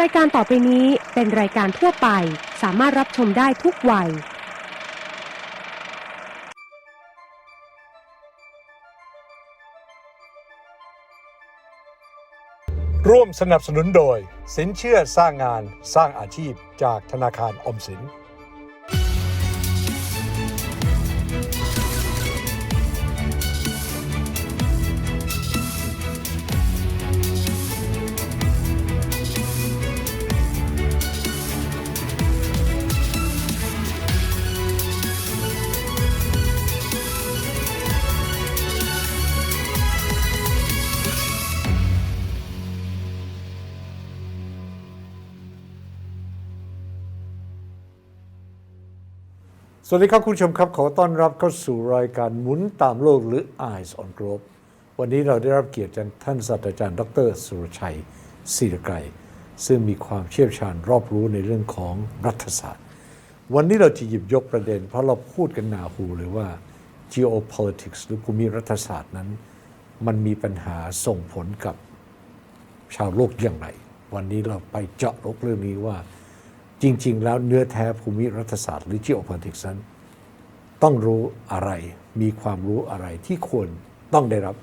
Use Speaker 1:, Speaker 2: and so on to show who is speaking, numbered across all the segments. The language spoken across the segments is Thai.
Speaker 1: รายการต่อไปนี้เป็นรายการทั่วไป สามารถรับชมได้ทุกวัย
Speaker 2: ร่วมสนับสนุนโดย สินเชื่อสร้างงานสร้างอาชีพจากธนาคารออมสิน สวัสดีครับคุณผู้ชมครับ ขอต้อนรับเข้าสู่รายการหมุนตามโลกหรือ Eyes on Globe วันนี้เราได้รับเกียรติจากท่านศาสตราจารย์ ดร สุรชัยศิริไกรซึ่งมีความเชี่ยวชาญรอบรู้ในเรื่องของรัฐศาสตร์ วันนี้เราจะหยิบยกประเด็น เพราะเราพูดกันหนาหูเลยว่า geopolitics หรือภูมิรัฐศาสตร์นั้น มันมีปัญหาส่งผลกับชาวโลกอย่างไร วันนี้เราไปเจาะลึกเรื่องนี้ว่า จริง ๆ แล้วเนื้อแท้ภูมิรัฐศาสตร์หรือ geopolitics นั้นต้องรู้อะไรมีความรู้อะไรที่ควรต้องได้รับ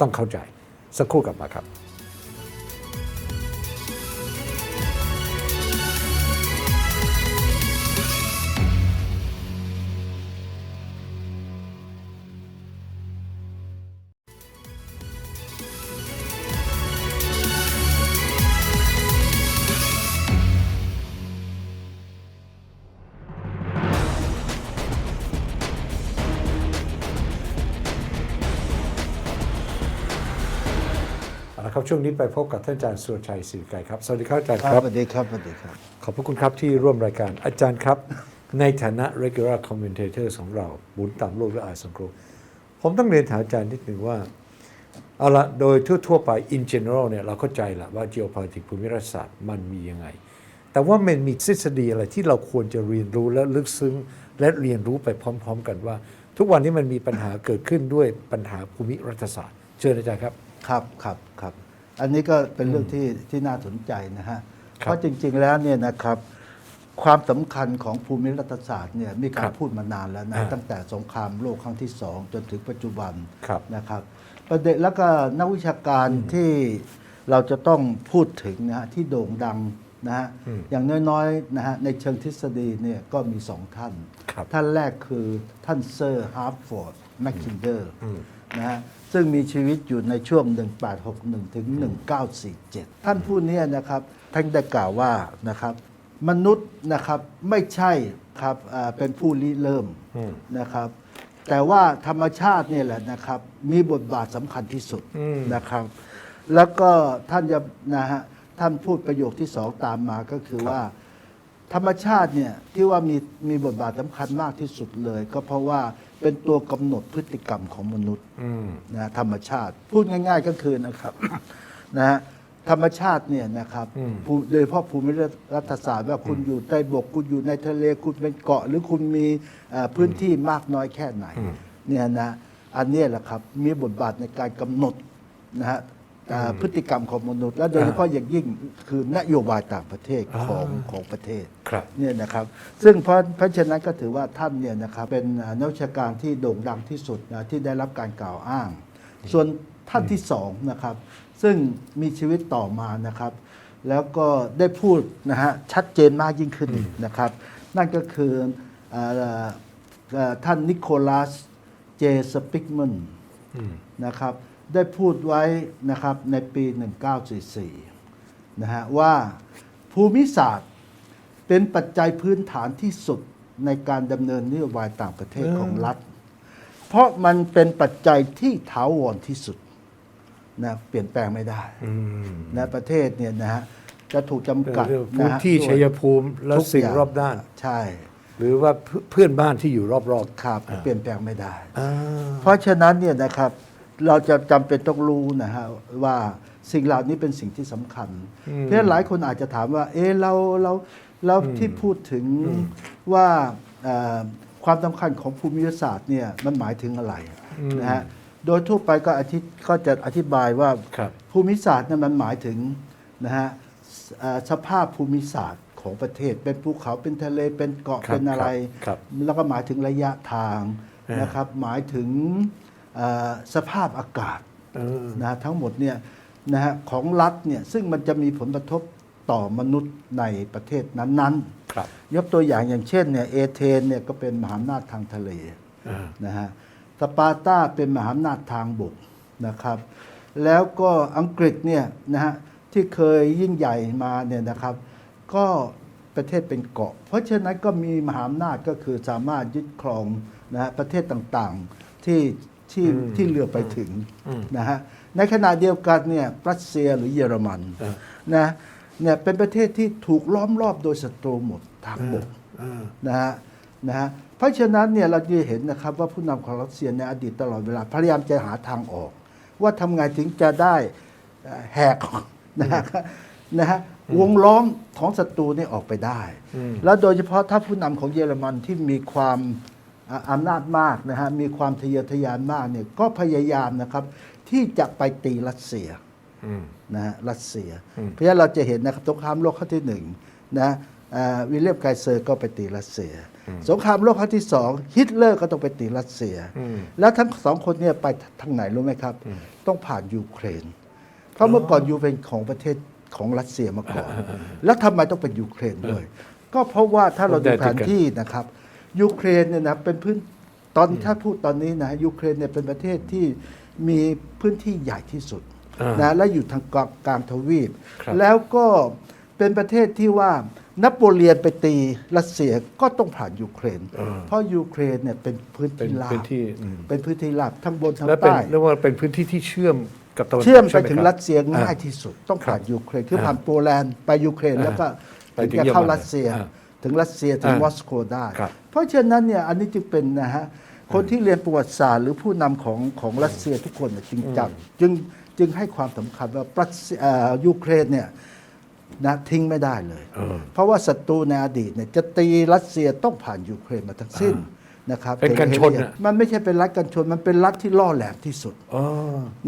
Speaker 2: ต้องเข้าใจ สักครู่กลับมาครับ ช่วงนี้ไปพบกับท่านอาจารย์สุรชัยศรีไกรครับ สวัสดีครับอาจารย์
Speaker 3: ค
Speaker 2: ค
Speaker 3: รั
Speaker 2: รั
Speaker 3: บบ สวัสดีครับสวัสดีครับ
Speaker 2: ขอบพระคุณครับที่ร่วมรายการอาจารย์ครับ ในฐานะ regular commentator ของเราหมุนตามโลกและอายสังคมผมต้องเรียนถามอาจารย์นิดหนึ่งว่า เอาละโดยทั่ว ๆ ไป in general เนี่ยเราเข้าใจละว่า geopolitics ภูมิรัฐศาสตร์มันมียังไง แต่ว่ามันมีทฤษฎีอะไรที่เราควรจะเรียนรู้และลึกซึ้ง และเรียนรู้ไปพร้อม ๆ กันว่า ทุกวันนี้มันมีปัญหาเกิดขึ้นด้วยปัญหาภูมิรัฐศาสตร์ เชิญอาจารย์ครับ
Speaker 3: ครับครับครับ อันนี้ก็เป็นเรื่องที่ที่น่าสนใจนะฮะ
Speaker 2: ครับ
Speaker 3: เพราะจริง ๆ แล้วเนี่ยนะครับความสำคัญของภูมิรัฐศาสตร์เนี่ยมีกา
Speaker 2: ครั
Speaker 3: ร
Speaker 2: บ
Speaker 3: พูดมานานแล้วนะ
Speaker 2: อ่า
Speaker 3: ตั้งแต่สงครามโลกครั้งที่สองจนถึงปัจจุบัน
Speaker 2: ครับ
Speaker 3: นะครับ ประเด็นแล้วก็นักวิชาการที่เราจะต้องพูดถึงนะฮะที่โด่งดังนะฮะ
Speaker 2: อืม
Speaker 3: อย่างน้อยๆนะฮะในเชิงทฤษฎีเนี่ยก็มีสองท่าน
Speaker 2: ครับ
Speaker 3: ท่านแรกคือท่านเซอร์ฮาร์ฟอร์ดแมคคินเดอร์
Speaker 2: อืม
Speaker 3: นะฮะซึ่งมีชีวิตอยู่ในช่วง 1861 ถึง 1947 ท่านผู้นี้นะครับท่านได้กล่าวว่านะครับมนุษย์นะครับไม่ใช่ครับอ่าเป็นผู้ริเริ่ม
Speaker 2: อืม
Speaker 3: นะครับ แต่ว่าธรรมชาติเนี่ยแหละนะครับ มีบทบาทสำคัญที่สุด
Speaker 2: อืม
Speaker 3: นะครับ แล้วก็ท่านจะนะฮะท่านพูดประโยคที่สองตามมาก็คือว่า ธรรมชาติเนี่ยที่ว่ามีมีบทบาทสำคัญมากที่สุดเลย ก็เพราะว่า เป็นตัวกำหนดพฤติกรรมของมนุษย์
Speaker 2: อืม
Speaker 3: นะธรรมชาติ พูดง่าย ๆ ก็คือนะครับ นะฮะธรรมชาติเนี่ยนะครับ
Speaker 2: อืม
Speaker 3: ภูโดยเฉพาะภูมิรัฐศาสตร์ว่าคุณอยู่ใต้บก คุณอยู่ในทะเลคุณเป็นเกาะ หรือคุณมีเอ่อพื้นที่มากน้อยแค่ไหนเนี่ยนะอันเนี้ยแหละครับมีบทบาทในการกำหนดนะฮะเอ่อพฤติกรรมของมนุษย์ และโดยเฉพาะอย่างยิ่งคือนโยบายต่างประเทศของของประเทศ
Speaker 2: ครับ
Speaker 3: เนี่ยนะครับซึ่งเพราะเพราะฉะนั้นก็ถือว่าท่านเนี่ยนะครับเป็นอ่านักวิชาการที่โด่งดังที่สุดนะที่ได้รับการกล่าวอ้าง ส่วนท่านที่สองนะครับ ซึ่งมีชีวิตต่อมานะครับ แล้วก็ได้พูดนะฮะชัดเจนมากยิ่งขึ้นนะครับ นั่นก็คืออ่าอ่าท่านนิโคลัสเจสปิกมัน
Speaker 2: อืม
Speaker 3: นะครับ ได้พูดไว้นะครับในปี 1944 นะฮะว่าภูมิศาสตร์เป็นปัจจัยพื้นฐานที่สุดในการดำเนินนโยบายต่างประเทศ
Speaker 2: อืม
Speaker 3: ของรัฐ เพราะมันเป็นปัจจัยที่ถาวรที่สุดนะเปลี่ยนแปลงไม่ได้
Speaker 2: อืม
Speaker 3: นะประเทศเนี่ยนะฮะจะถูกจำกัด
Speaker 2: เรื่อง
Speaker 3: นะ
Speaker 2: พื้น
Speaker 3: ฮะ
Speaker 2: ที่
Speaker 3: ด้วย
Speaker 2: ชัยภูมิและ
Speaker 3: ทุก
Speaker 2: สิ่ง
Speaker 3: ย่
Speaker 2: รอบด้าน
Speaker 3: ใช่
Speaker 2: หรือว่าเพื่เพื่อนบ้านที่อยู่รอบๆ
Speaker 3: ครับเปลี่ยนแปลงไม่ได้
Speaker 2: อ่า
Speaker 3: เพราะฉะนั้นเนี่ยนะครับ เราจะจำเป็นต้องรู้นะฮะว่าสิ่งเหล่านี้เป็นสิ่งที่สำคัญ เพราะฉะนั้นหลายคนอาจจะถามว่า เออเราเราเราที่พูดถึงว่าเอ่อความสำคัญของภูมิศาสตร์เนี่ยมันหมายถึงอะไรนะฮะโดยทั่วไปก็อธิก็จะอธิบายว่า
Speaker 2: ครับ
Speaker 3: ภูมิศาสตร์เนี่ยมันหมายถึงนะฮะเอ่อสภาพภูมิศาสตร์ของประเทศ เป็นภูเขาเป็นทะเลเป็นเกาะ
Speaker 2: ครับ
Speaker 3: เป็นอะไร
Speaker 2: ครับ
Speaker 3: แล้วก็หมายถึงระยะทาง
Speaker 2: เออ
Speaker 3: นะครับหมายถึงเอ่อ สภาพอากาศ
Speaker 2: เออ
Speaker 3: นะทั้งหมดเนี่ยนะฮะของรัฐเนี่ยซึ่งมันจะมีผลกระทบต่อมนุษย์ในประเทศนั้นๆ
Speaker 2: ครับ
Speaker 3: ยกตัวอย่างอย่างเช่นเนี่ยเอเธนเนี่ยก็เป็นมหาอำนาจทางทะเล
Speaker 2: อ่า
Speaker 3: นะฮะสปาร์ตาเป็นมหาอำนาจทางบกนะครับ แล้วก็อังกฤษเนี่ยนะฮะที่เคยยิ่งใหญ่มาเนี่ยนะครับ ก็ประเทศเป็นเกาะ เพราะฉะนั้นก็มีมหาอำนาจก็คือสามารถยึดครองนะฮะประเทศต่างๆที่ ที่
Speaker 2: อืม
Speaker 3: ที่เรือไปถึง
Speaker 2: อืม
Speaker 3: นะฮะในขณะเดียวกันเนี่ยรัสเซียหรือเยอรมัน
Speaker 2: เออ
Speaker 3: นะเนี่ยเป็นประเทศที่ถูกล้อมรอบโดยศัตรูหมดทางบก
Speaker 2: เออ
Speaker 3: นะฮะนะฮะเพราะฉะนั้นเนี่ยเราจะเห็นนะครับว่าผู้นำของรัสเซียในอดีตตลอดเวลาพยายามจะหาทางออก ว่าทำไงถึงจะได้เอ่อแหกนะฮะนะฮะวงล้อมของศัตรูนี่ออกไปได้
Speaker 2: อืม
Speaker 3: แล้วโดยเฉพาะถ้าผู้นำของเยอรมันที่มีความ อ่าอำนาจมากนะฮะมีความทะเยอทะยานมากเนี่ยก็พยายามนะครับที่จะไปตีรัสเซีย
Speaker 2: อืม
Speaker 3: นะฮะรัสเซีย
Speaker 2: อืม
Speaker 3: เพราะฉะนั้นเราจะเห็นนะครับสงครามโลกครั้งที่หนึ่งนะอ่าวิลเลียมไกเซอร์ก็ไปตีรัสเซีย สงครามโลกครั้งที่สองฮิตเลอร์ก็ต้องไปตีรัสเซีย
Speaker 2: อืม
Speaker 3: แล้วทั้งสองคนเนี่ยไปทางไหนรู้ไหมครับ ต้องผ่านยูเครน เพราะเมื่อก่อนยูเป็นของประเทศของรัสเซียมาก่อน แล้วทำไมต้องเป็นยูเครนด้วย ก็เพราะว่าถ้าเราดูแผนที่นะครับ ยูเครนเนี่ยนะเป็นพื้นตอนถ้าพูดตอนนี้นะยูเครนเนี่ยเป็นประเทศที่มีพื้นที่ใหญ่ที่สุด
Speaker 2: อ่าน
Speaker 3: นะและอยู่ทางกลางกลางทวีป
Speaker 2: ครับ
Speaker 3: แล้วก็เป็นประเทศที่ว่านโปเลียนไปตีรัสเซียก็ต้องผ่านยูเครน
Speaker 2: เออ
Speaker 3: เพราะยูเครนเนี่ยเป็นพื้น
Speaker 2: เป็น
Speaker 3: ที่รา
Speaker 2: พื้
Speaker 3: บ
Speaker 2: นที่อืม
Speaker 3: เป็นพื้นที่ราบทั้งบนทั้ง
Speaker 2: และเป็น
Speaker 3: ใต้
Speaker 2: เรียกว่าเป็นพื้นที่ที่เชื่อมกับตะวันตก
Speaker 3: เชื่อมไป
Speaker 2: ให
Speaker 3: ถึง
Speaker 2: คบ
Speaker 3: รัสเซียง่าย
Speaker 2: อ่
Speaker 3: ที่สุดต้องผ่าน
Speaker 2: ครับ
Speaker 3: ยูเครนคือ
Speaker 2: อ่า
Speaker 3: ผ่านโปแลนด์ไปยูเครน
Speaker 2: อ่า
Speaker 3: แล้วก็
Speaker 2: ไป
Speaker 3: ถึง
Speaker 2: ถึง
Speaker 3: จะเข้า
Speaker 2: เยอรมัน
Speaker 3: รัสเซีย
Speaker 2: อ่า
Speaker 3: ถึงรัสเซียถึง
Speaker 2: อ่าม
Speaker 3: อสโกได้
Speaker 2: ครับ
Speaker 3: เพราะฉะนั้นเนี่ยอันนี้จึงเป็นนะฮะคนที่เรียนประวัติศาสตร์หรือผู้นำของของรัสเซียทุกคนเนี่ยจึงจับจึงจึงให้ความสำคัญว่ารัสเซียเอ่อยูเครนเนี่ยนะทิ้งไม่ได้เลย
Speaker 2: เออ
Speaker 3: เพราะว่าศัตรูในอดีตเนี่ยจะตีรัสเซียต้องผ่านยูเครนมาทั้งสิ้นนะครับ
Speaker 2: เป็นการชนน่ะ
Speaker 3: มันไม่ใช่เป็นรัฐกันชน มันเป็นรัฐที่ล่อแหลมที่สุด
Speaker 2: อ๋อ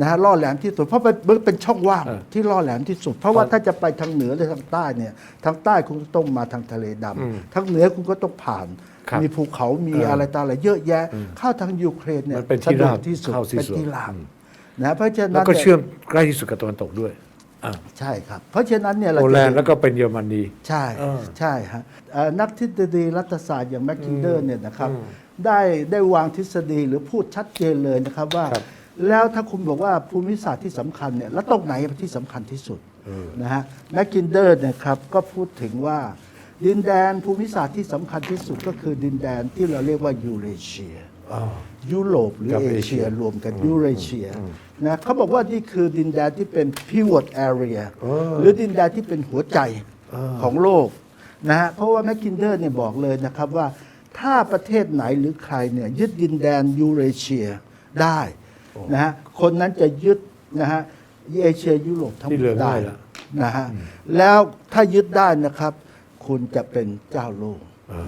Speaker 3: นะฮะล่อแหลมที่สุด เพราะมันเป็นช่องว่าง
Speaker 2: เออ
Speaker 3: ที่ล่อแหลมที่สุด เพราะว่า
Speaker 2: ตอน
Speaker 3: ถ้าจะไปทางเหนือหรือทางใต้เนี่ยทางใต้คุณก็ต้องมาทางทะเลดำ
Speaker 2: อืม
Speaker 3: ทางเหนือคุณก็ต้องผ่าน
Speaker 2: ครับ
Speaker 3: มีภูเขามี
Speaker 2: เอออ
Speaker 3: อะไรต่างๆเยอะแยะเข้าทางยูเครนเนี่ย
Speaker 2: มันเป็นที่
Speaker 3: สะดวก
Speaker 2: ราบ
Speaker 3: ที่สุด
Speaker 2: เข้าที่
Speaker 3: เป็น
Speaker 2: สุด
Speaker 3: ที่ราบ
Speaker 2: อืม
Speaker 3: นะเพราะฉะ
Speaker 2: แล้
Speaker 3: นั้
Speaker 2: วนก็
Speaker 3: นี่ย
Speaker 2: เชื่อมใกล้ที่สุดกับตะวันตกด้วยอ่า
Speaker 3: ใช่ครับ เพราะฉะนั้นเนี่ยเรา
Speaker 2: โป
Speaker 3: จะ
Speaker 2: แลน
Speaker 3: เห็
Speaker 2: ด์
Speaker 3: น
Speaker 2: แล้วก็เป็นเยอรมนี
Speaker 3: ใช่
Speaker 2: เออ
Speaker 3: ใช่ฮะเอ่อนักทฤษฎีรัฐศาสตร์อย่างแมคคินเดอร์เนี่ยนะครับได้ได้วางทฤษฎีหรือพูดชัดเจนเลยนะครับว่า
Speaker 2: ครับ
Speaker 3: แล้วถ้าคุณบอกว่าภูมิศาสตร์ที่สำคัญเนี่ยแล้วตรงไหนที่สำคัญที่สุดนะฮะแมคคินเดอร์เนี่ยครับก็พูดถึงว่า ดินแดนภูมิศาสตร์ที่สำคัญที่สุดก็คือดินแดนที่เราเรียกว่ายูเรเชีย
Speaker 2: อ๋อ
Speaker 3: ยุโรปหรือ
Speaker 2: กับ
Speaker 3: เอ
Speaker 2: เอเชี
Speaker 3: เชีย
Speaker 2: ย
Speaker 3: รวมกันยูเรเชียนะเขาบอกว่านี่คือดินแดนที่เป็น pivot area หรือดินแดนที่เป็นหัวใจของโลกนะฮะเพราะว่าแมคคินเดอร์เนี่ยบอกเลยนะครับว่าถ้าประเทศไหนหรือใครเนี่ยยึดดินแดนยูเรเชียได้นะฮะคนนั้นจะยึดนะฮะเอเชียยุโรปทั้งห
Speaker 2: ที่
Speaker 3: ม
Speaker 2: เหลื
Speaker 3: ด
Speaker 2: อ
Speaker 3: ได้
Speaker 2: ง่ายละ
Speaker 3: นะฮะแล้วถ้ายึดได้นะครับ คุณจะเป็นเจ้าโลก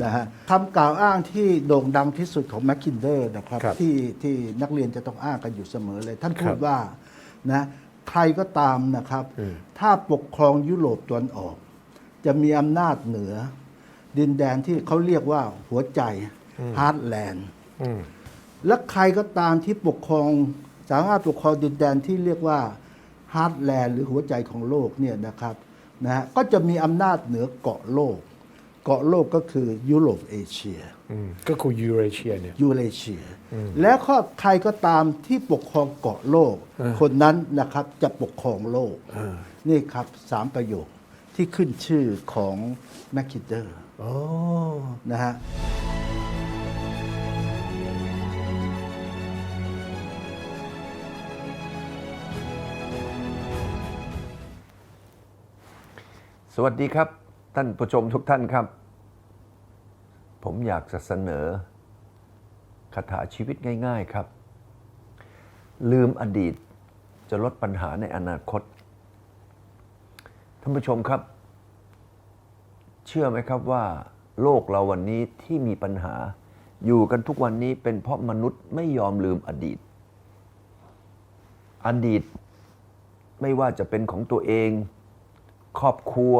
Speaker 3: นะฮะคำกล่าวอ้างที่โด่งดังที่สุดของแมคคินเดอร์นะครับ
Speaker 2: ครับ
Speaker 3: ที่ที่นักเรียนจะต้องอ้างกันอยู่เสมอเลย ท่าน
Speaker 2: ครั
Speaker 3: พู
Speaker 2: บ
Speaker 3: ดว่านะใครก็ตามนะครับ
Speaker 2: อืม
Speaker 3: ถ้าปกครองยุโรปตะวันออก จะมีอำนาจเหนือ ดินแดนที่เขาเรียกว่าหัวใจฮาร์ดแลนด์
Speaker 2: อืม
Speaker 3: และใครก็ตามที่ปกครองสามารถปกครองดินแดนที่เรียกว่าฮาร์ดแลนด์หรือหัวใจของโลกเนี่ยนะครับ นะฮะก็จะมีอำนาจเหนือเกาะโลก เกาะโลกก็คือยุโรปเอเชีย
Speaker 2: อืมก็คือยูเรเชียเนี่ย
Speaker 3: ยูเรเชีย แล้วก็ใครก็ตามที่ปกครองเกาะโลก
Speaker 2: เออ
Speaker 3: คนนั้นนะครับจะปกครองโลก
Speaker 2: เออ
Speaker 3: นี่ครับสามประโยคที่ขึ้นชื่อของแมคคินเดอร์
Speaker 2: อ๋อ
Speaker 3: นะฮะ
Speaker 4: สวัสดีครับ ท่านผู้ชมทุกท่านครับ ผมอยากจะเสนอคาถาชีวิตง่าย ๆครับ ลืมอดีตจะลดปัญหาในอนาคต ท่านผู้ชมครับ เชื่อไหมครับว่า โลกเราวันนี้ที่มีปัญหาอยู่กันทุกวันนี้เป็นเพราะมนุษย์ไม่ยอมลืมอดีต อดีตไม่ว่าจะเป็นของตัวเอง ครอบครัว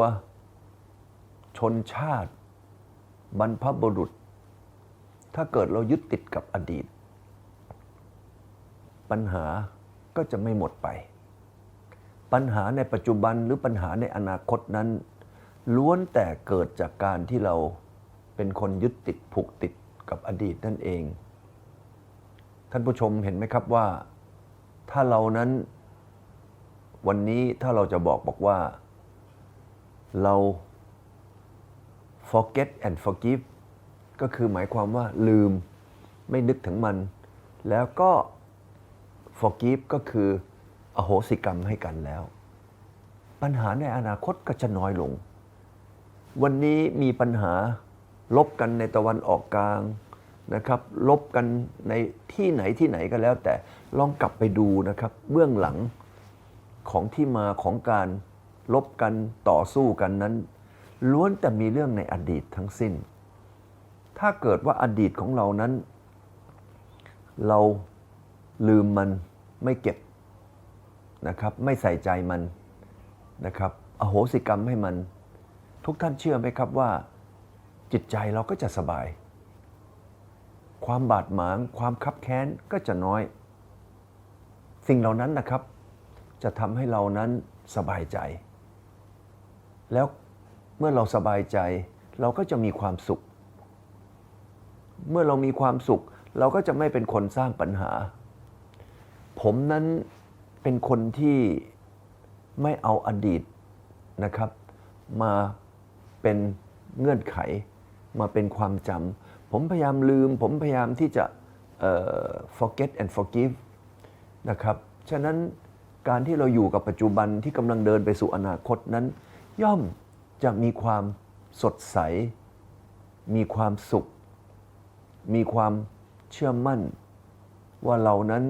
Speaker 4: ชนชาติ บรรพบุรุษ ถ้าเกิดเรายึดติดกับอดีต ปัญหาก็จะไม่หมดไป ปัญหาในปัจจุบันหรือปัญหาในอนาคตนั้น ล้วนแต่เกิดจากการที่เราเป็นคนยึดติดผูกติดกับอดีตนั่นเอง ท่านผู้ชมเห็นไหมครับว่า ถ้าเรานั้น วันนี้ถ้าเราจะบอกบอกว่า เรา forget and forgive ก็คือหมายความว่าลืมไม่นึกถึงมัน แล้วก็ forgive ก็คืออโหสิกรรมให้กันแล้ว ปัญหาในอนาคตก็จะน้อยลง วันนี้มีปัญหาลบกันในตะวันออกกลางนะครับลบกันในที่ไหนที่ไหนก็แล้ว แต่ลองกลับไปดูนะครับ เบื้องหลังของที่มาของการ ลบกันต่อสู้กันนั้น ล้วนแต่มีเรื่องในอดีตทั้งสิ้น ถ้าเกิดว่าอดีตของเรานั้น เราลืมมันไม่เก็บนะครับ ไม่ใส่ใจมันนะครับ อโหสิกรรมให้มัน ทุกท่านเชื่อไหมครับว่า จิตใจเราก็จะสบาย ความบาดหมาง ความคับแค้นก็จะน้อย สิ่งเหล่านั้นนะครับ จะทำให้เรานั้นสบายใจ แล้วเมื่อเราสบายใจ เราก็จะมีความสุข เมื่อเรามีความสุข เราก็จะไม่เป็นคนสร้างปัญหา ผมนั้นเป็นคนที่ไม่เอาอดีตนะครับ มาเป็นเงื่อนไข มาเป็นความจำผมพยายามลืม ผมพยายามที่จะ forget and forgive นะครับ ฉะนั้นการที่เราอยู่กับปัจจุบันที่กำลังเดินไปสู่อนาคตนั้น ย่อมจะมีความสดใส มีความสุข มีความเชื่อมั่น ว่าเรานั้น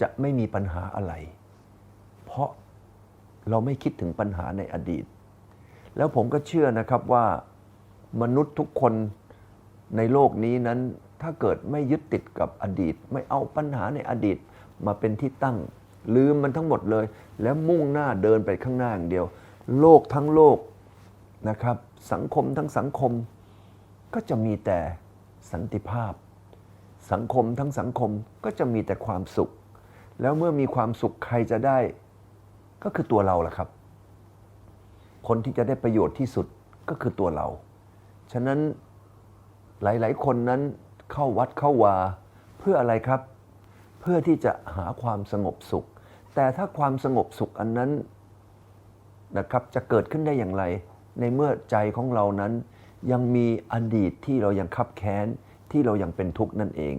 Speaker 4: จะไม่มีปัญหาอะไร เพราะเราไม่คิดถึงปัญหาในอดีต แล้วผมก็เชื่อนะครับว่ามนุษย์ทุกคนในโลกนี้นั้นถ้าเกิดไม่ยึดติดกับอดีต ไม่เอาปัญหาในอดีตมาเป็นที่ตั้ง ลืมมันทั้งหมดเลย แล้วมุ่งหน้าเดินไปข้างหน้าอย่างเดียว โลกทั้งโลกนะครับ สังคมทั้งสังคมก็จะมีแต่สันติภาพ สังคมทั้งสังคมก็จะมีแต่ความสุข แล้วเมื่อมีความสุขใครจะได้ ก็คือตัวเราแหละครับ คนที่จะได้ประโยชน์ที่สุดก็คือตัวเรา ฉะนั้นหลาย ๆ คนนั้นเข้าวัดเข้าวาเพื่ออะไรครับ เพื่อที่จะหาความสงบสุข แต่ถ้าความสงบสุขอันนั้น นะครับจะเกิดขึ้นได้อย่างไร ในเมื่อใจของเรานั้น ยังมีอดีตที่เรายังคับแค้นที่เรายังเป็นทุกข์นั่นเอง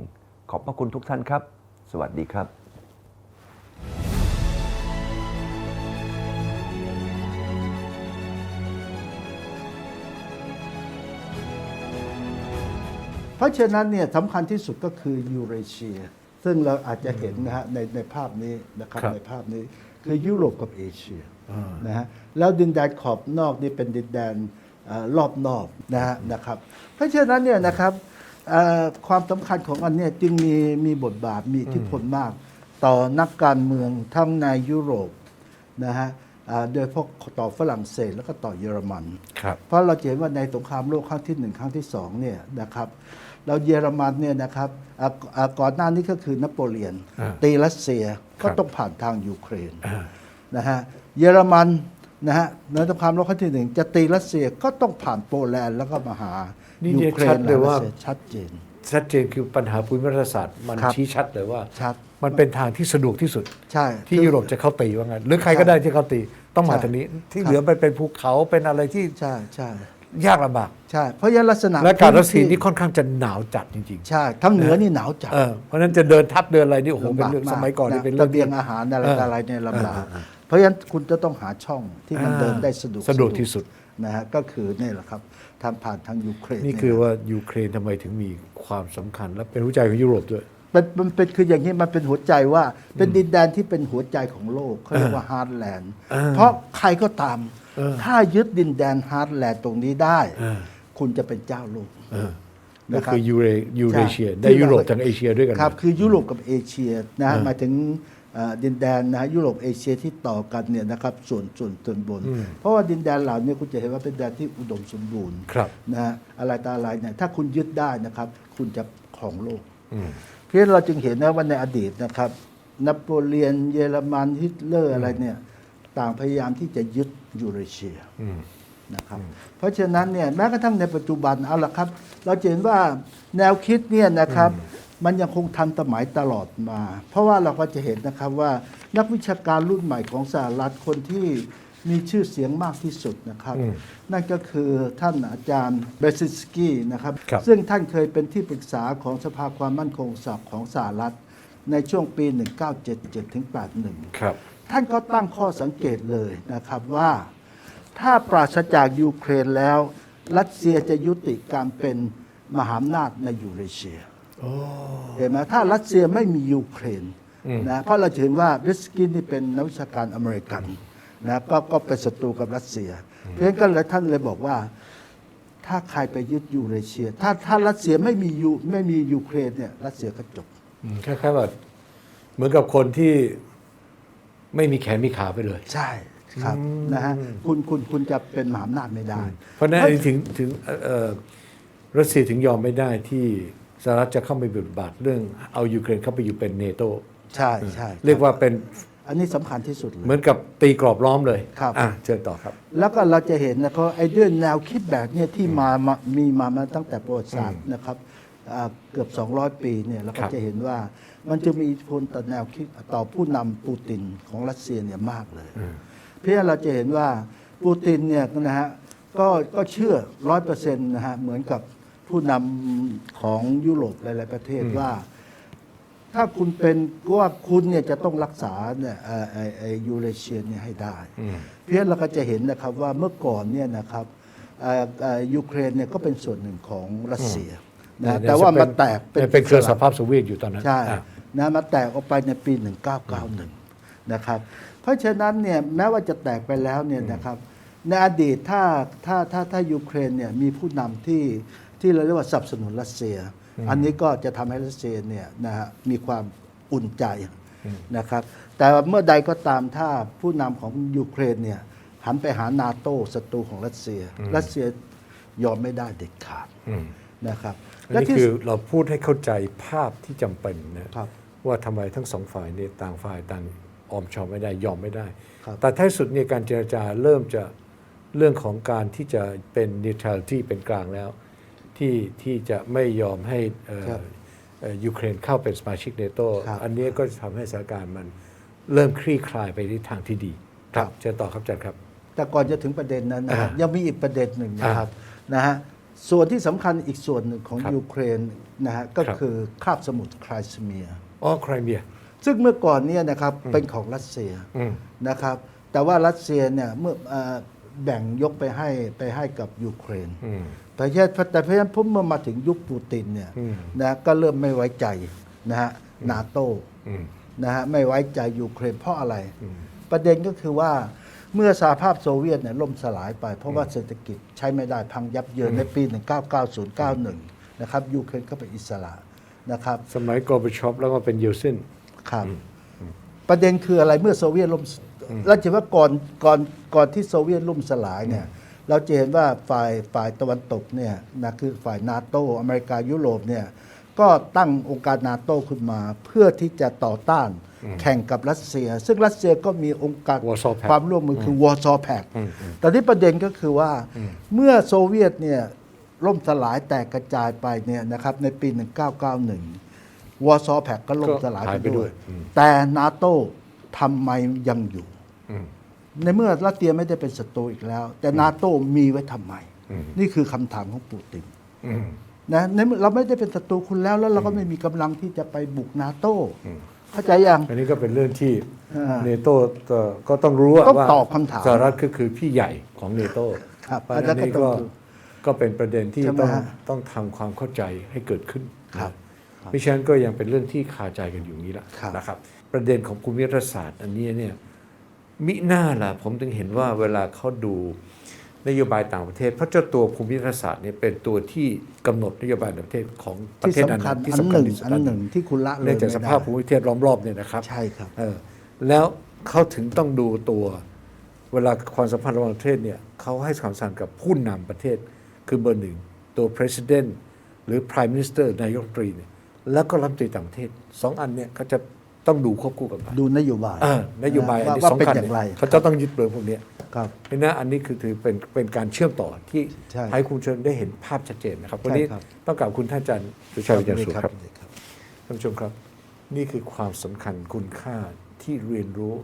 Speaker 4: ขอบพระคุณทุกท่านครับ สวัสดีครับ
Speaker 3: เพราะฉะนั้นเนี่ยสำคัญที่สุดก็คือยูเรเชีย ซึ่งเราอาจจะเห็นนะฮะในในภาพนี้นะครับ
Speaker 2: ครับ
Speaker 3: ในภาพนี้คือยุโรปกับเอเชีย นะฮะแล้วดินแดนขอบนอกนี่เป็นดินแดนเอ่อรอบนอกนะฮะนะครับ เพราะฉะนั้นเนี่ยนะครับเอ่อความสำคัญของอันเนี้จึงมีมีบทบาทมีอิทธิพลมาก ต่อนักการเมืองทั้งในยุโรปนะฮะอ่าโดยเฉพาะต่อฝรั่งเศสแล้วก็ต่อเยอรมัน
Speaker 2: ครับ
Speaker 3: เพราะเราจะเห็นว่าในสงครามโลกครั้งที่หนึ่งครั้งที่สองเนี่ยนะครับเราเยอรมันเนี่ยนะครับอ่าอ่าก่อนหน้านี้ก็คือนโปเลียน
Speaker 2: อ่า
Speaker 3: ตีรัสเซีย
Speaker 2: ครั
Speaker 3: ก็
Speaker 2: บ
Speaker 3: ต้องผ่านทางยูเครน
Speaker 2: อ่า
Speaker 3: นะฮะเยอรมันนะฮะในสงครามโลกครั้งที่หนึ่งจะตีรัสเซียก็ต้องผ่านโปแลนด์แล้วก็มาหา
Speaker 2: นี่
Speaker 3: ยู
Speaker 2: เนี่ย
Speaker 3: เคร
Speaker 2: ชั
Speaker 3: น
Speaker 2: ดเลยว่า
Speaker 3: และรัสซีชัดเจน
Speaker 2: ชัดเจนคือปัญหาภูมิรัฐศาสตร์ มัน
Speaker 3: ครับ
Speaker 2: ชี้ชัดเลยว่า
Speaker 3: ชัด
Speaker 2: มันเป็นทางที่สะดวกที่สุด
Speaker 3: ใช่
Speaker 2: ที่
Speaker 3: คือ
Speaker 2: ยุโรปจะเข้าตีว่างั้นหรือใครก็ได้ที่เข้าตีต้องมา
Speaker 3: ใช่
Speaker 2: ทางนี้ ที่
Speaker 3: ครับ
Speaker 2: เหลือไปเป็นภูเขาเป็นอะไรที่
Speaker 3: ใช่ใช่
Speaker 2: ยากลำบาก
Speaker 3: ใช่ เพราะฉะนั้นลักษณะ
Speaker 2: และการรัสเซีย
Speaker 3: พื้
Speaker 2: นี่ค่อนข้างจะหนาวจัดจริง
Speaker 3: ใช่ทั้งเหนือนี่หนาวจัด
Speaker 2: ๆเออเพราะฉะนั้นจะเดินทับเดินอะไรนี่โอ้โหเป็น
Speaker 3: ลำบาก
Speaker 2: เรื่อง
Speaker 3: มาก
Speaker 2: สมัยก่อนนี่ะเป็นเรื่อง
Speaker 3: ระเบียง
Speaker 2: ที่
Speaker 3: อาหารอะไร
Speaker 2: เออ
Speaker 3: ต่ออะไรเนี่ยลำบาก
Speaker 2: เออเออ
Speaker 3: เพราะฉะนั้นคุณจะต้องหาช่องที่มัน
Speaker 2: อ่า
Speaker 3: เดินได้สะดวก
Speaker 2: สะดวกที่สุด
Speaker 3: นะฮะก็คือนี่แหละครับทางผ่านทางยูเครน
Speaker 2: นี่คือว่ายูเครนทำไมถึงมีความสำคัญ และเป็นหัวใจของยุโรปด้วย
Speaker 3: เป็นมันเป็นคืออย่างนี้มันเป็นหัวใจว่า เป็นดินแดนที่เป็นหัวใจของโลกเขาเรียกว่าฮาร์ดแลนด์
Speaker 2: เออ
Speaker 3: เพราะใครก็ตาม
Speaker 2: เออ
Speaker 3: ถ้ายึดดินแดนฮาร์ดแลนด์ตรงนี้ได้
Speaker 2: เออ
Speaker 3: คุณจะเป็นเจ้าโลก
Speaker 2: เออ
Speaker 3: นะค
Speaker 2: ก็
Speaker 3: รับ
Speaker 2: คือยูเรยูเรเชีย
Speaker 3: ใช่
Speaker 2: ได้ยุโรปทั้งเอเชียด้วยกัน
Speaker 3: ครับคือยุโรปกับเอเชียนะ
Speaker 2: เออ
Speaker 3: หมายถึงเอ่อดินแดนนะฮะยุโรปเอเชียที่ต่อกันเนี่ยนะครับส่วนส่วนส่วนบน เพราะว่าดินแดนเหล่านี้คุณจะเห็นว่าเป็นแดนที่อุดมสมบูรณ์
Speaker 2: ครับ
Speaker 3: นะฮะอะไรตาอะไรเนี่ยถ้าคุณยึดได้นะครับ คุณจะของโลก
Speaker 2: อืม
Speaker 3: เพราะฉะนั้นเราจึงเห็นนะว่าในอดีตนะครับนโปเลียนเยอรมันฮิตเลอร์อะไรเนี่ย ต่างพยายามที่จะยึดยูเรเชีย
Speaker 2: อืม
Speaker 3: นะครับเพราะฉะนั้นเนี่ยแม้กระทั่งในปัจจุบันเอาละครับ เราจะเห็นว่าแนวคิดเนี่ยนะครับมันยังคงทันสมัยตลอดมา เพราะว่าเราก็จะเห็นนะครับว่านักวิชาการรุ่นใหม่ของสหรัฐคนที่มีชื่อเสียงมากที่สุดนะครับ
Speaker 2: อืม
Speaker 3: นั่นก็คือท่านอาจารย์เบซิสกี้นะครับ
Speaker 2: ครับ
Speaker 3: ซึ่งท่านเคยเป็นที่ปรึกษาของสภาความมั่นคงสากของสหรัฐ ในช่วงปี 1977ถึง81
Speaker 2: ครับ
Speaker 3: ท่านก็ตั้งข้อสังเกตเลยนะครับว่า ถ้าปราศจากยูเครนแล้ว รัสเซียจะยุติการเป็นมหาอำนาจในยูเรเชียเห็นไหมถ้ารัสเซียไม่มียูเครนนะเพราะเราจะเห็นว่าริสกินนี่เป็นนักวิชาการอเมริกันนะก็ก็เป็นศัตรูกับรัสเซีย เพราะฉะนั้นก็เลยท่านเลยบอกว่า ถ้าใครไปยึดยูเรเชีย ถ้าถ้ารัสเซียไม่มียูไม่มียูเครนเนี่ยรัสเซียก็จบ
Speaker 2: อืมคล้ายๆแบบเหมือนกับคนที่ ไม่มีแขนมีขาไปเลย
Speaker 3: ใช่ครับนะฮะคุณคุณคุณจะเป็นมหาอำนาจไม่ได้
Speaker 2: เพราะฉะนั้นถึงถึงเอ่อเอ่อรัสเซียถึงยอมไม่ได้ที่สหรัฐจะเข้าไปบทบาทเรื่องเอายูเครนเข้าไปอยู่เป็นเนโต
Speaker 3: ใช่ใช่
Speaker 2: เรียกว่าเป็น
Speaker 3: อันนี้สำคัญที่สุดเลย
Speaker 2: เหมือนกับตีกรอบล้อมเลย
Speaker 3: ครับ
Speaker 2: อะเชิญต่อครับ
Speaker 3: แล้วก็เราจะเห็นนะครับไอ้ด้วยแนวคิดแบบเนี้ยที่มามามีมามาตั้งแต่ประวัติศาสตร์นะครับอ่า เกือบ 200 ปีเนี่ยเรา
Speaker 2: ค
Speaker 3: ก็
Speaker 2: รับ
Speaker 3: จะเห็นว่ามันจะมีอิทธิพลต่อแนวคิดต่อผู้นำปูตินของรัสเซียเนี่ยมากเลย เพราะฉะนั้นเราจะเห็นว่าปูตินเนี่ยนะฮะก็ก็เชื่อร้อยเปอร์เซ็นต์นะฮะเหมือนกับผู้นำของยุโรปหลาย ๆ ประเทศว่า ถ้าคุณเป็นว่าคุณเนี่ยจะต้องรักษาเนี่ยเอ่อไอ้ไอ้ยูเรเชียเนี่ยให้ได้ เพราะฉะนั้นเราก็จะเห็นนะครับว่าเมื่อก่อนเนี่ยนะครับเอ่อเอ่อยูเครนเนี่ยก็เป็นส่วนหนึ่งของรัสเซีย นะแต่ว่ามันแตก
Speaker 2: เป็นเครือสหภาพโซเวียตอยู่ตอนนั้น
Speaker 3: ใช่
Speaker 2: อะ
Speaker 3: นะมาแตกออกไปในปี 1991 นะครับ เพราะฉะนั้นเนี่ยแม้ว่าจะแตกไปแล้วเนี่ยนะครับในอดีตถ้าถ้าถ้าถ้ายูเครนเนี่ยมีผู้นำที่ที่เราเรียกว่าสนับสนุนรัสเซีย อันนี้ก็จะทำให้รัสเซียเนี่ยนะฮะมีความอุ่นใจนะครับแต่เมื่อใดก็ตามถ้าผู้นำของยูเครนเนี่ยหันไปหานาโตศัตรูของรัสเซีย รัสเซียยอมไม่ได้เด็ดขาด
Speaker 2: อืม
Speaker 3: นะครับ
Speaker 2: อันนี้คือเราพูดให้เข้าใจภาพที่จำเป็นนะครับ ว่าทำไมทั้งสองฝ่ายเนี่ยต่างฝ่ายต่างออมชอมไม่ได้ยอมไม่ได้
Speaker 3: ครับ
Speaker 2: แต่ท้ายสุดเนี่ยการเจรจาเริ่มจะเรื่องของการที่จะเป็น neutrality เป็นกลางแล้ว ที่ที่จะไม่ยอมให้เอ่อ
Speaker 3: ครับ
Speaker 2: เอ่อยูเครนเข้าเป็นสมาชิกเนโต
Speaker 3: ครับ
Speaker 2: อันนี้ก็จะทำให้สถานการณ์มันเริ่มคลี่คลายไปในทางที่ดี
Speaker 3: ครับ
Speaker 2: เชิญต่อครับอาจารย์ครับ
Speaker 3: แต่ก่อนจะถึงประเด็นนั้นนะครับ
Speaker 2: อ่ายั
Speaker 3: ยังมีอีกประเด็นหนึ่งนะครับนะฮะ ส่วนที่สำคัญอีกส่วนหนึ่งของ
Speaker 2: ครับ
Speaker 3: ยูเครนนะฮะก็
Speaker 2: ครับ
Speaker 3: คือคาบสมุทรไครเมีย
Speaker 2: อ๋อไครเมีย
Speaker 3: ซึ่งเมื่อก่อนเนี่ยนะครับเป็นของรัสเซีย
Speaker 2: อืม
Speaker 3: นะครับ แต่ว่ารัสเซียเนี่ยเมื่อเอ่อแบ่งยกไปให้ไปให้กับยูเครน
Speaker 2: อืม
Speaker 3: แต่แค่แต่เพราะฉะนั้นพอเมื่อมาถึงยุคปูตินเนี่ย
Speaker 2: อืม
Speaker 3: นะก็เริ่มไม่ไว้ใจนะฮะนาโต
Speaker 2: อืม
Speaker 3: นะฮะไม่ไว้ใจยูเครนเพราะอะไร ประเด็นก็คือว่า เมื่อสหภาพโซเวียตเนี่ยล่มสลายไป เพราะว่าเศรษฐกิจใช้ไม่ได้พังยับเยินในปี 1990-91 นะครับยูเครนก็เป็นอิสระนะครับ
Speaker 2: สมัยกอร์บาชอปแล้วก็เป็นเยลซิน
Speaker 3: ครับประเด็นคืออะไรเมื่อโซเวียตล่มเราจะเห็นว่าก่อนก่อนก่อนที่โซเวียตล่มสลายเนี่ยเราจะเห็นว่าฝ่ายฝ่ายตะวันตกเนี่ยนะคือฝ่ายนาโตอเมริกายุโรปเนี่ย ก็ตั้งองค์การนาโตขึ้นมา เพื่อที่จะต่อต้านแข่งกับรัสเซีย ซึ่งรัสเซียก็มีองค์การ
Speaker 2: Warsaw Pact
Speaker 3: ความร่วมมือคือวอร์ซอแพกแต่ที่ประเด็นก็คือว่าเมื่อโซเวียตเนี่ยล่มสลายแตกกระจายไปเนี่ยนะครับในปี 1991 วอร์ซอแพกก็ล่มสลาย
Speaker 2: ก็หาย
Speaker 3: ไป
Speaker 2: ไปด้
Speaker 3: ด้
Speaker 2: ว
Speaker 3: วยยแต่นาโต้ทำไมยังอยู่
Speaker 2: อืม
Speaker 3: ในเมื่อรัสเซียไม่ได้เป็นศัตรูอีกแล้ว แต่นาโต้มีไว้ทำไม นี่คือคำถามของปูติน
Speaker 2: อืม
Speaker 3: นะในเมื่อเราไม่ได้เป็นศัตรูคุณแล้ว แล้วเราก็ไม่มีกำลังที่จะไปบุกนาโต้เข้าใจยัง
Speaker 2: อันนี้ก็เป็นเรื่องที่
Speaker 3: อ่า
Speaker 2: เนโตก็ต้องรู้ว่า
Speaker 3: ต้อง
Speaker 2: ว่า
Speaker 3: ตอบคำถาม
Speaker 2: สหรัฐก็คือพี่ใหญ่ของเนโต
Speaker 3: ครับ
Speaker 2: เพราะ
Speaker 3: อัน
Speaker 2: ฉะ
Speaker 3: นั้
Speaker 2: นั้นน
Speaker 3: ก็
Speaker 2: นี่
Speaker 3: ต้อง
Speaker 2: ก็
Speaker 3: ดู
Speaker 2: ก็เป็นประเด็นที่
Speaker 3: ใช่ไหม
Speaker 2: ต้อง
Speaker 3: ฮะ
Speaker 2: ต้องทำความเข้าใจให้เกิดขึ้น
Speaker 3: ครับ
Speaker 2: มิฉะนั้นก็ยังเป็นเรื่องที่คาใจกันอยู่นี้แหละ
Speaker 3: ครับ
Speaker 2: นะครับ ประเด็นของภูมิรัฐศาสตร์อันนี้เนี่ยมิหน้าล่ะผมถึงเห็นว่าเวลาเขาดู นโยบายต่างประเทศ เพราะเจ้าตัวภูมิรัฐศาสตร์เนี่ยเป็นตัวที่กำหนดนโยบายต่างประเทศของประ
Speaker 3: ที่
Speaker 2: เทศนั้น
Speaker 3: สำคัญ
Speaker 2: ๆที่
Speaker 3: อัน
Speaker 2: สำ
Speaker 3: ห
Speaker 2: คัญ
Speaker 3: นึ่ง
Speaker 2: ที่สุด
Speaker 3: อันหนึ่งที่คุณละเลย
Speaker 2: เนื่องจากส
Speaker 3: ไม่ได้
Speaker 2: ภาพภูมิประเทศล้อมรอบเนี่ยนะครับ
Speaker 3: ใช่ครับ
Speaker 2: เออแล้วเขาถึงต้องดูตัวเวลาความสัมพันธ์ระหว่างประเทศเนี่ยเขาให้ความสำคัญกับผู้นำประเทศ คือเบอร์หนึ่งตัว president หรือ prime minister นายกรัฐมนตรีเนี่ยแล้วก็รัฐมนตรีต่างประเทศสองอันเนี่ยเขาจะ ต้องดูควบคู่กันไป
Speaker 3: ดูนโยบาย
Speaker 2: เออนโยบายอัน
Speaker 3: ว่า
Speaker 2: นี้
Speaker 3: ว่า
Speaker 2: สอง
Speaker 3: เป็น
Speaker 2: คัญ
Speaker 3: อย่าง
Speaker 2: เนี่ย
Speaker 3: ไร
Speaker 2: เขาจะต้องยึดเรื่องพวกเนี้ย
Speaker 3: ครับ
Speaker 2: เพราะฉะนั้นอันนี้คือถือเป็นเป็นการเชื่อมต่อที่
Speaker 3: ใช่
Speaker 2: ให้คุณผู้ชมได้เห็นภาพชัดเจนนะครับวันนี้
Speaker 3: ใช่ครับ
Speaker 2: ต้องกล่าวคุณท่านอาจารย์สุชัยวิจารณ์สุขครับ
Speaker 3: ดีครับ
Speaker 2: ท่านผู้ชมครับ นี่คือความสำคัญคุณค่าที่เรียนรู้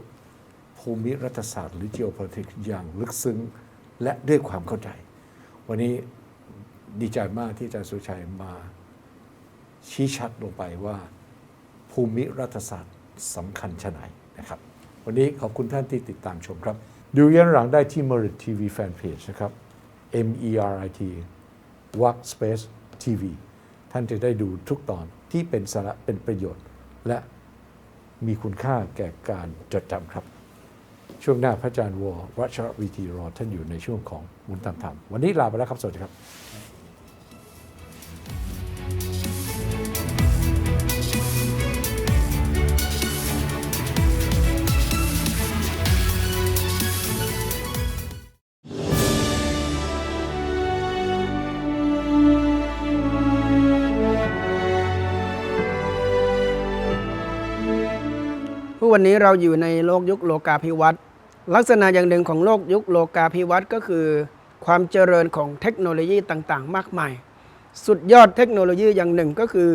Speaker 2: ภูมิรัฐศาสตร์หรือ geopolitics อย่างลึกซึ้ง และด้วยความเข้าใจ วันนี้ดีใจมากที่อาจารย์สุชัยมาชี้ชัดลงไปว่า ภูมิรัฐศาสตร์สำคัญชะไหนนะครับ วันนี้ขอบคุณท่านที่ติดตามชมครับ ดูย้อนหลังได้ที่ Merit TV Fanpage นะครับ M E R I T Workspace TV ท่านจะได้ดูทุกตอนที่เป็นสาระเป็นประโยชน์ และมีคุณค่าแก่การจดจำครับ ช่วงหน้าพระอาจารย์วรัชรวีทีรอท่านอยู่ในช่วงของมุนตามธรรม วันนี้ลาไปแล้วครับ สวัสดีครับ
Speaker 5: ผู้วันนี้เราอยู่ในโลกยุคโลกาภิวัตน์ลักษณะอย่างหนึ่งของโลกยุคโลกาภิวัตน์ก็คือ ความเจริญของเทคโนโลยีต่างๆ มากมาย สุดยอดเทคโนโลยีอย่างหนึ่งก็คือ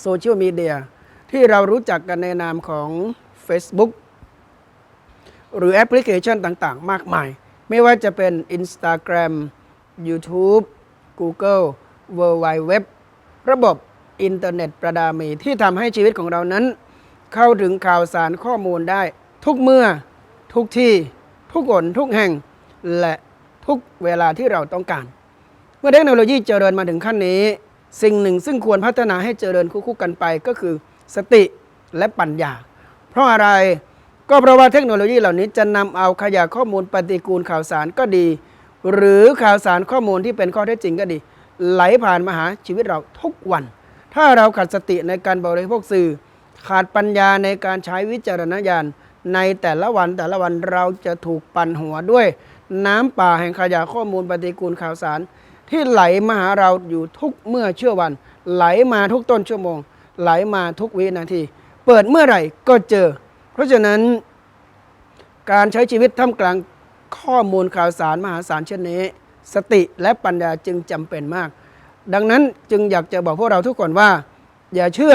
Speaker 5: โซเชียลมีเดียที่เรารู้จักกันในนามของ Facebook หรือแอปพลิเคชันต่างๆ มากมาย ไม่ว่าจะเป็น Instagram YouTube Google World Wide Web ระบบอินเทอร์เน็ตประดามีที่ทำให้ชีวิตของเรานั้น เข้าถึงข่าวสารข้อมูลได้ ทุกเมื่อ ทุกที่ ทุกคนทุกแห่ง และทุกเวลาที่เราต้องการ เมื่อเทคโนโลยีเจริญมาถึงขั้นนี้ สิ่งหนึ่งซึ่งควรพัฒนาให้เจริญคู่กันไปก็คือสติและปัญญา เพราะอะไรก็เพราะว่าเทคโนโลยีเหล่านี้จะนำเอาขยะข้อมูลปฏิกูลข่าวสารก็ดี หรือข่าวสารข้อมูลที่เป็นข้อเท็จจริงก็ดี ไหลผ่านมาหาชีวิตเราทุกวัน ถ้าเราขาดสติในการบริโภคสื่อ ขาดปัญญาในการใช้วิจารณญาณในแต่ละวันแต่ละวันเราจะถูกปั่นหัวด้วย น้ำป่าแห่งขยะข้อมูลปฏิกูลข่าวสาร ที่ไหลมาหาเราอยู่ทุกเมื่อเชื่อวัน ไหลมาทุกต้นชั่วโมง ไหลมาทุกวินาที เปิดเมื่อไหร่ก็เจอ เพราะฉะนั้น การใช้ชีวิตท่ามกลางข้อมูลข่าวสารมหาศาลเช่นนี้ สติและปัญญาจึงจำเป็นมาก ดังนั้นจึงอยากจะบอกพวกเราทุกคนว่า อย่าเชื่อ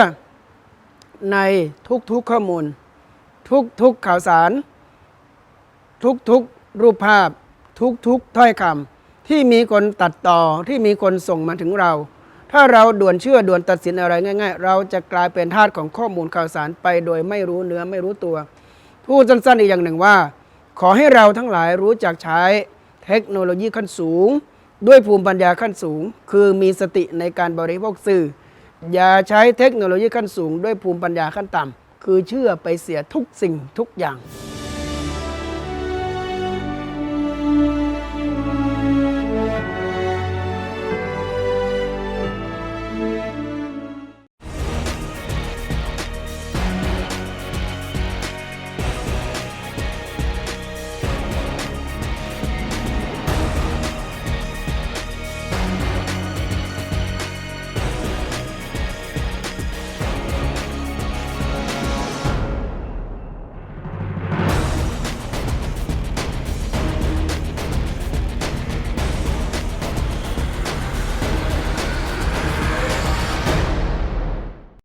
Speaker 5: ในทุกๆข้อมูล ทุกๆข่าวสาร ทุกๆรูปภาพ ทุกๆถ้อยคำที่มีคนตัดต่อที่มีคนส่งมาถึงเรา ถ้าเราด่วนเชื่อด่วนตัดสินอะไรง่าย ๆ เราจะกลายเป็นทาสของข้อมูลข่าวสารไปโดยไม่รู้เนื้อไม่รู้ตัวพูดสั้นๆอีกอย่างหนึ่งว่า ขอให้เราทั้งหลายรู้จักใช้เทคโนโลยีขั้นสูง ด้วยภูมิปัญญาขั้นสูง คือมีสติในการบริโภคสื่อ อย่าใช้เทคโนโลยีขั้นสูงด้วยภูมิปัญญาขั้นต่ำคือเชื่อไปเสียทุกสิ่งทุกอย่าง